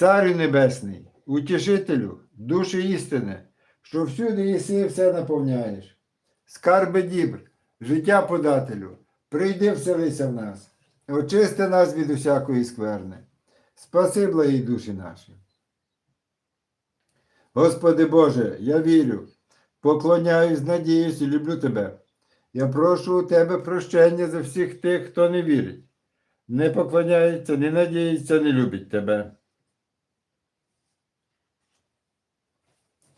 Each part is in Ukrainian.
Царю Небесний, утішителю, душі істини, що всюди єси все наповняєш. Скарби дібр, життя подателю, прийди вселися в нас, очисти нас від усякої скверни. Спаси благі душі наші. Господи Боже, я вірю, поклоняюсь, надіюсь і люблю Тебе. Я прошу у Тебе прощення за всіх тих, хто не вірить, не поклоняється, не надіється, не любить Тебе.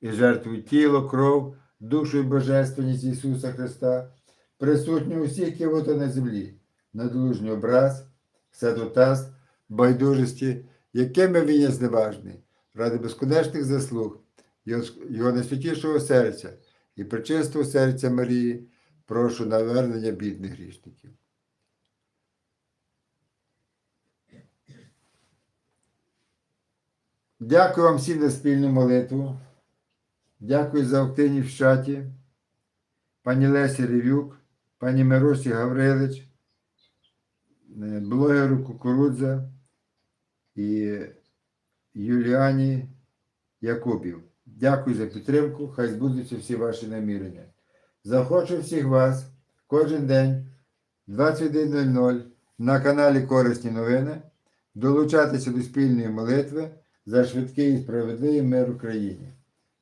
і жертвую тіло, кров, душу і божественність Ісуса Христа, присутню усіх кивота на землі, надлужній образ, святотаз, байдужості, якими він є зневажний, ради безконечних заслуг, Його найсвятішого серця і причистого серця Марії, прошу навернення бідних грішників. Дякую вам всім за спільну молитву. Дякую за активність в чаті. Пані Лесі Ревюк, пані Миросі Гаврилич, е, блогеру Кукурудза і Юліані Якубів. Дякую за підтримку. Хай збудуться всі ваші намірення. Захочу всіх вас кожен день 21.00 на каналі Корисні новини долучатися до спільної молитви за швидкий і справедливий мир Україні.